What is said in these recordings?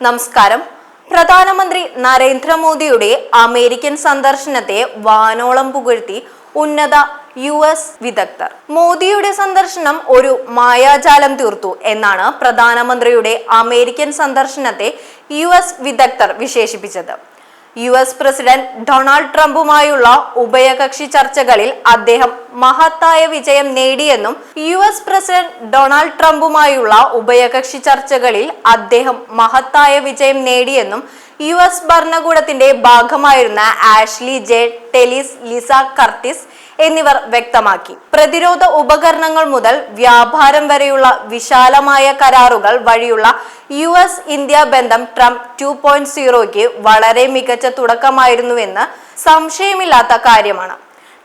നമസ്കാരം. പ്രധാനമന്ത്രി നരേന്ദ്രമോദിയുടെ അമേരിക്കൻ സന്ദർശനത്തെ വാനോളം പുകഴ്ത്തി ഉന്നത യു എസ് വിദഗ്ധർ. മോദിയുടെ സന്ദർശനം ഒരു മായാജാലം തീർത്തു എന്നാണ് പ്രധാനമന്ത്രിയുടെ അമേരിക്കൻ സന്ദർശനത്തെ യു എസ് വിദഗ്ധർ വിശേഷിപ്പിച്ചത്. യു എസ് പ്രസിഡന്റ് ഡൊണാൾഡ് ട്രംപുമായുള്ള ഉഭയകക്ഷി ചർച്ചകളിൽ അദ്ദേഹം മഹത്തായ വിജയം നേടിയെന്നും യു എസ് പ്രസിഡന്റ് ഡൊണാൾഡ് ട്രംപുമായുള്ള ഉഭയകക്ഷി ചർച്ചകളിൽ അദ്ദേഹം മഹത്തായ വിജയം നേടിയെന്നും യു എസ് ഭരണകൂടത്തിന്റെ ഭാഗമായിരുന്ന Ashley J Tellis Lisa Curtis എന്നിവർ വ്യക്തമാക്കി. പ്രതിരോധ ഉപകരണങ്ങൾ മുതൽ വ്യാപാരം വരെയുള്ള വിശാലമായ കരാറുകൾ വഴിയുള്ള യു എസ് ഇന്ത്യ ബന്ധം ട്രംപ് ടു പോയിന്റ് സീറോയ്ക്ക് വളരെ മികച്ച തുടക്കമായിരുന്നുവെന്ന് സംശയമില്ലാത്ത കാര്യമാണ്.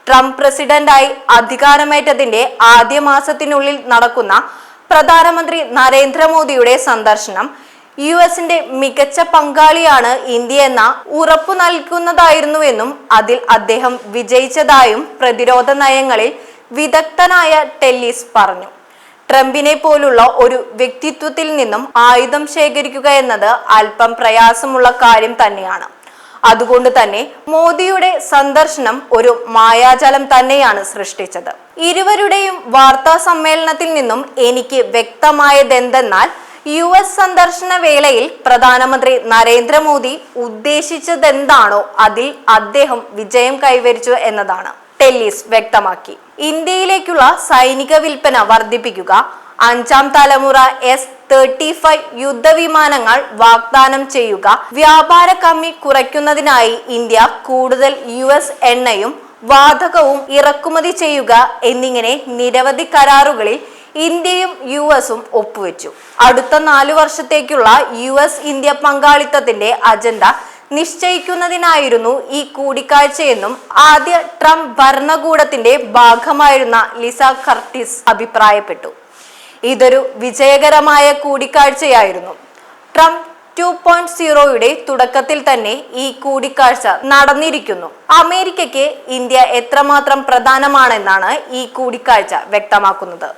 ട്രംപ് പ്രസിഡന്റായി അധികാരമേറ്റതിന്റെ ആദ്യ മാസത്തിനുള്ളിൽ നടക്കുന്ന പ്രധാനമന്ത്രി നരേന്ദ്രമോദിയുടെ സന്ദർശനം യു എസിന്റെ മികച്ച പങ്കാളിയാണ് ഇന്ത്യ എന്ന ഉറപ്പു നൽകുന്നതായിരുന്നുവെന്നും അതിൽ അദ്ദേഹം വിജയിച്ചതായും പ്രതിരോധ നയങ്ങളിൽ വിദഗ്ധനായ ടെല്ലിസ് പറഞ്ഞു. ട്രംപിനെ പോലുള്ള ഒരു വ്യക്തിത്വത്തിൽ നിന്നും ആയുധം ശേഖരിക്കുക എന്നത് അല്പം പ്രയാസമുള്ള കാര്യം തന്നെയാണ്. അതുകൊണ്ട് തന്നെ മോദിയുടെ സന്ദർശനം ഒരു മായാജലം തന്നെയാണ് സൃഷ്ടിച്ചത്. ഇരുവരുടെയും വാർത്താ സമ്മേളനത്തിൽ നിന്നും എനിക്ക് വ്യക്തമായതെന്തെന്നാൽ യു എസ് സന്ദർശന വേളയിൽ പ്രധാനമന്ത്രി നരേന്ദ്രമോദി ഉദ്ദേശിച്ചതെന്താണോ അതിൽ അദ്ദേഹം വിജയം കൈവരിച്ചു എന്നതാണ്. ടെല്ലീസ് വ്യക്തമാക്കി. ഇന്ത്യയിലേക്കുള്ള സൈനിക വിൽപ്പന വർദ്ധിപ്പിക്കുക അഞ്ചാം തലമുറ എസ് തേർട്ടി ഫൈവ് യുദ്ധവിമാനങ്ങൾ വാഗ്ദാനം ചെയ്യുക വ്യാപാര കമ്മി കുറയ്ക്കുന്നതിനായി ഇന്ത്യ കൂടുതൽ യു എസ് എണ്ണയും വാതകവും ഇറക്കുമതി ചെയ്യുക എന്നിങ്ങനെ നിരവധി കരാറുകളിൽ ഇന്ത്യയും യു എസും ഒപ്പുവെച്ചു. അടുത്ത നാലു വർഷത്തേക്കുള്ള യു എസ് ഇന്ത്യ പങ്കാളിത്തത്തിന്റെ അജണ്ട നിശ്ചയിക്കുന്നതിനായിരുന്നു ഈ കൂടിക്കാഴ്ചയെന്നും ആദ്യ ട്രംപ് ഭരണകൂടത്തിന്റെ ഭാഗമായിരുന്ന ലിസ കർട്ടിസ് അഭിപ്രായപ്പെട്ടു. ഇതൊരു വിജയകരമായ കൂടിക്കാഴ്ചയായിരുന്നു. ട്രംപ് ടു പോയിന്റ് സീറോയുടെ തുടക്കത്തിൽ തന്നെ ഈ കൂടിക്കാഴ്ച നടന്നിരിക്കുന്നു. അമേരിക്കയ്ക്ക് ഇന്ത്യ എത്രമാത്രം പ്രധാനമാണെന്നാണ് ഈ കൂടിക്കാഴ്ച വ്യക്തമാക്കുന്നത്.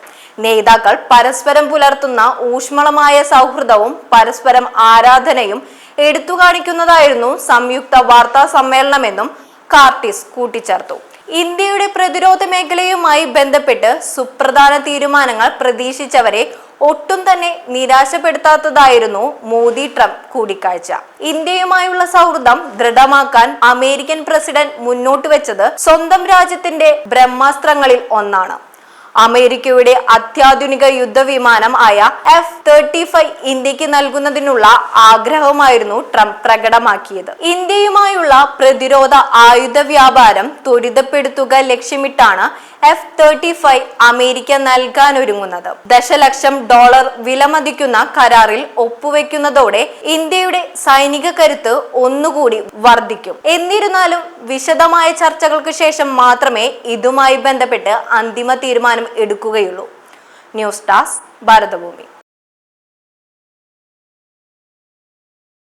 നേതാക്കൾ പരസ്പരം പുലർത്തുന്ന ഊഷ്മളമായ സൗഹൃദവും പരസ്പരം ആരാധനയും എടുത്തു കാണിക്കുന്നതായിരുന്നു സംയുക്ത വാർത്താ സമ്മേളനമെന്നും കാർട്ടിസ് കൂട്ടിച്ചേർത്തു. ഇന്ത്യയുടെ പ്രതിരോധ മേഖലയുമായി ബന്ധപ്പെട്ട് സുപ്രധാന തീരുമാനങ്ങൾ പ്രതീക്ഷിച്ചവരെ ഒട്ടും തന്നെ നിരാശപ്പെടുത്താത്തതായിരുന്നു മോദി ട്രംപ് കൂടിക്കാഴ്ച. ഇന്ത്യയുമായുള്ള സൗഹൃദം ദൃഢമാക്കാൻ അമേരിക്കൻ പ്രസിഡന്റ് മുന്നോട്ട് വെച്ചത് സ്വന്തം രാജ്യത്തിന്റെ ബ്രഹ്മാസ്ത്രങ്ങളിൽ ഒന്നാണ്. അമേരിക്കയുടെ അത്യാധുനിക യുദ്ധവിമാനം ആയ എഫ് തേർട്ടി ഫൈവ് ഇന്ത്യയ്ക്ക് നൽകുന്നതിനുള്ള ആഗ്രഹമായിരുന്നു ട്രംപ് പ്രകടമാക്കിയത്. ഇന്ത്യയുമായുള്ള പ്രതിരോധ ആയുധ വ്യാപാരം ത്വരിതപ്പെടുത്തുക ലക്ഷ്യമിട്ടാണ് എഫ് തേർട്ടി ഫൈവ് അമേരിക്ക നൽകാനൊരുങ്ങുന്നത്. ദശലക്ഷം ഡോളർ വിലമതിക്കുന്ന കരാറിൽ ഒപ്പുവെക്കുന്നതോടെ ഇന്ത്യയുടെ സൈനിക കരുത്ത് ഒന്നുകൂടി വർദ്ധിക്കും. എന്നിരുന്നാലും വിശദമായ ചർച്ചകൾക്ക് ശേഷം മാത്രമേ ഇതുമായി ബന്ധപ്പെട്ട് അന്തിമ തീരുമാനം എടുക്കുകയുള്ളൂ. News desk Bharathabhoomi.